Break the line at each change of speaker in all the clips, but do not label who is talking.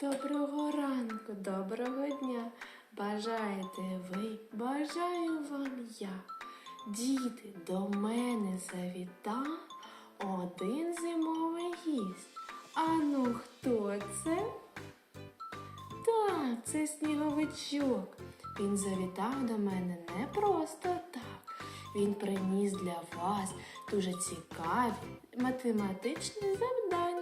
Доброго ранку, доброго дня. Бажаєте ви, бажаю вам я. Діти, до мене завітав один зимовий гість. А ну хто це? Так, це сніговичок. Він завітав до мене не просто так. Він приніс для вас дуже цікаві математичні завдання.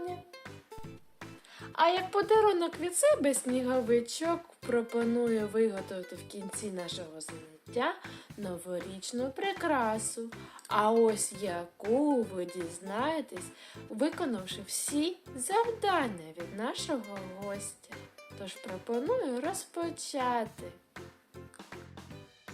А як подарунок від себе сніговичок пропонує виготовити в кінці нашого заняття новорічну прикрасу. А ось яку ви дізнаєтесь, виконавши всі завдання від нашого гостя. Тож пропоную розпочати.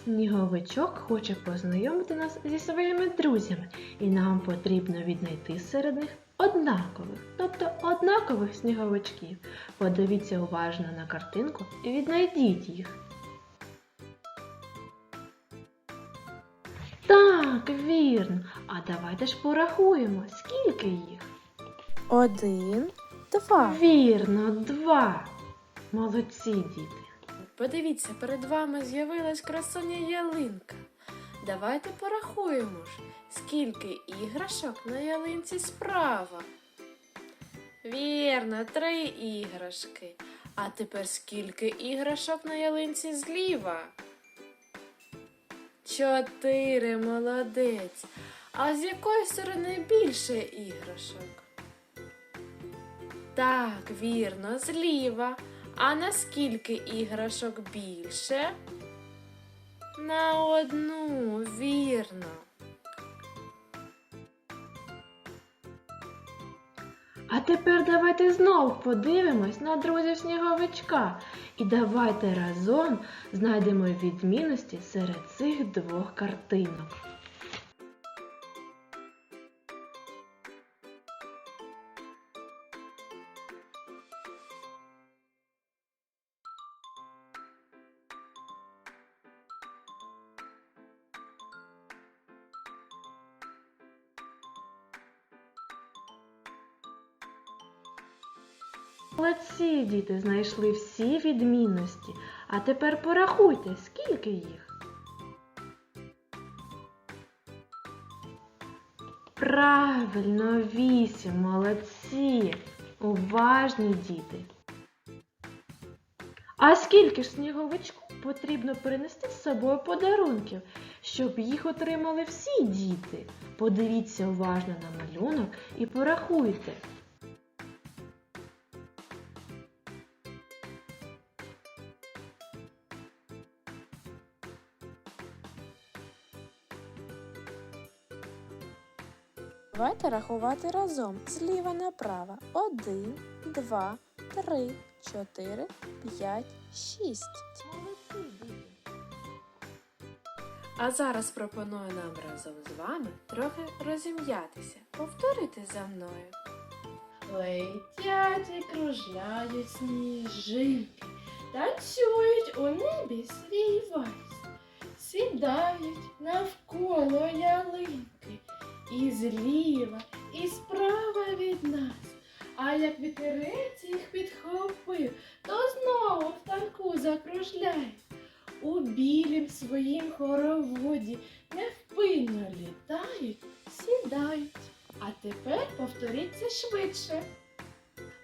Сніговичок хоче познайомити нас зі своїми друзями, і нам потрібно віднайти серед них однакових, тобто однакових сніговичків. Подивіться уважно на картинку і віднайдіть їх. Так, вірно. А давайте ж порахуємо, скільки їх.
Один, два.
Вірно, два. Молодці діти.
Подивіться, перед вами з'явилась красуня ялинка. Давайте порахуємо ж, скільки іграшок на ялинці справа. Вірно, три іграшки. А тепер скільки іграшок на ялинці зліва? Чотири, молодець. А з якої сторони більше іграшок? Так, вірно, зліва. А наскільки іграшок більше? На одну, вірно.
А тепер давайте знов подивимось на друзів сніговичка і давайте разом знайдемо відмінності серед цих двох картинок. Молодці, діти, знайшли всі відмінності. А тепер порахуйте, скільки їх. Правильно, вісім, молодці. Уважні діти. А скільки ж сніговичку потрібно принести з собою подарунків, щоб їх отримали всі діти? Подивіться уважно на малюнок і порахуйте.
Давайте рахувати разом зліва направо. Один, два, три, чотири, п'ять, шість. А зараз пропоную нам разом з вами трохи розім'ятися. Повторюйте за мною. Летять і кружляють сніжинки, танцюють у небі свій вальс, сідають навколо ялинки, і зліва, і справа від нас. А як вітерець їх підхопив, то знову в танку закружляє. У білім своїм хороводі невпинно літають, сідають. А тепер повторіться швидше.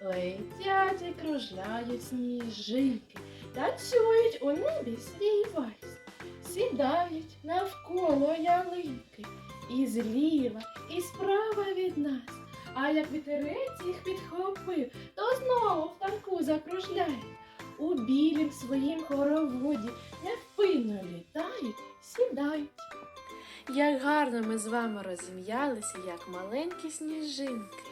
Летять і кружляють сніжинки, танцюють у небі свій вальс, сідають навколо ялинки, і зліва, і справа від нас. А як вітерець їх підхопив, то знову в танку закружляє. У білім своїм хороводі невпинно літають, сідають. Як гарно ми з вами розім'ялися, як маленькі сніжинки.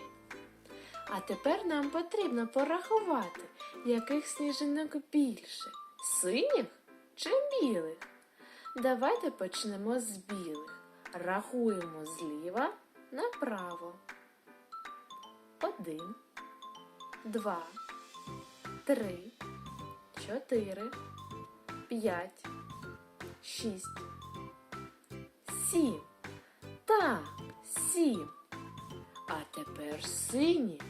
А тепер нам потрібно порахувати, яких сніжинок більше синіх чи білих. Давайте почнемо з білих. Рахуємо зліва направо. Один, два, три, чотири, п'ять, шість, сім. Так, сім. А тепер сині.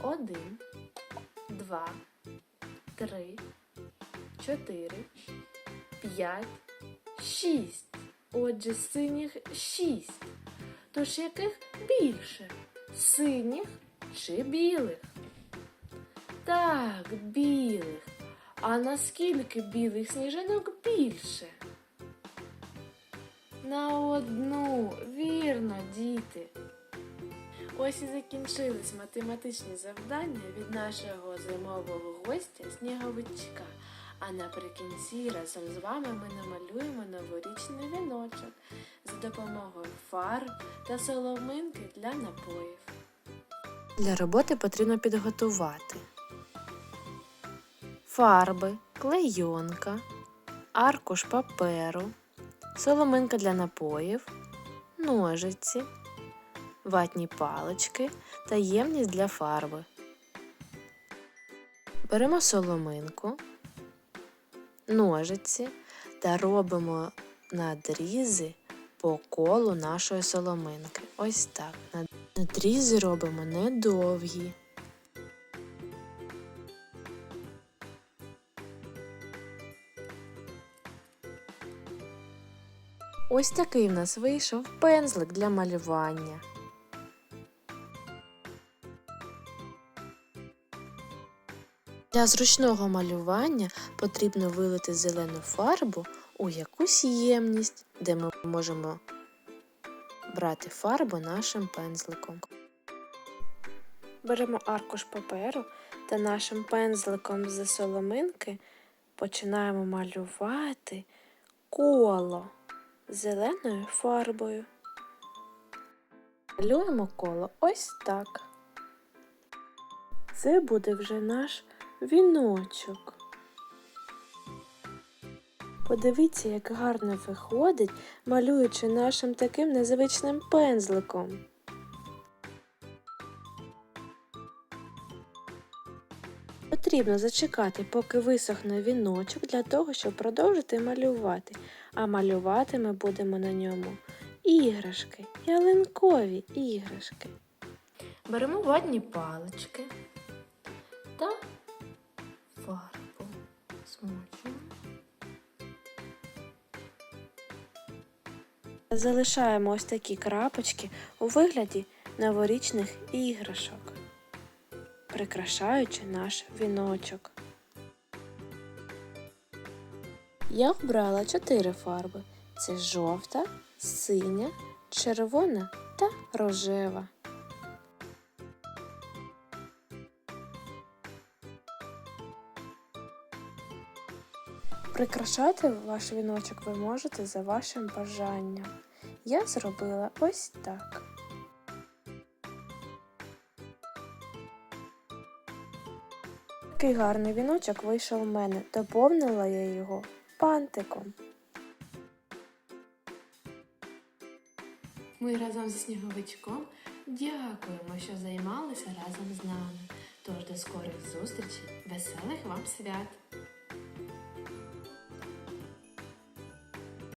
Один, два, три, чотири, п'ять, шість. Отже, синіх шість. Тож яких більше? Синіх чи білих? Так, білих. А наскільки білих сніжинок більше? На одну, вірно, діти. Ось і закінчились математичні завдання від нашого зимового гостя сніговичка. А наприкінці разом з вами ми намалюємо новорічний віночок за допомогою фарб та соломинки для напоїв. Для роботи потрібно підготувати фарби, клейонка, аркуш паперу, соломинка для напоїв, ножиці, ватні палички та ємність для фарби. Беремо соломинку, ножиці та робимо надрізи по колу нашої соломинки. Ось так. Надрізи робимо недовгі. Ось такий в нас вийшов пензлик для малювання. Для зручного малювання потрібно вилити зелену фарбу у якусь ємність, де ми можемо брати фарбу нашим пензликом. Беремо аркуш паперу та нашим пензликом з соломинки починаємо малювати коло зеленою фарбою. Малюємо коло ось так. Це буде вже наш віночок. Подивіться, як гарно виходить, малюючи нашим таким незвичним пензликом. Потрібно зачекати, поки висохне віночок для того, щоб продовжити малювати. А малювати ми будемо на ньому іграшки, ялинкові іграшки. Беремо ватні палички та фарбу змочуємо. Залишаємо ось такі крапочки у вигляді новорічних іграшок, прикрашаючи наш віночок. Я обрала чотири фарби: це жовта, синя, червона та рожева. Прикрашати ваш віночок ви можете за вашим бажанням. Я зробила ось так. Такий гарний віночок вийшов у мене. Доповнила я його пантиком. Ми разом зі сніговичком дякуємо, що займалися разом з нами. Тож до скорих зустрічей, веселих вам свят!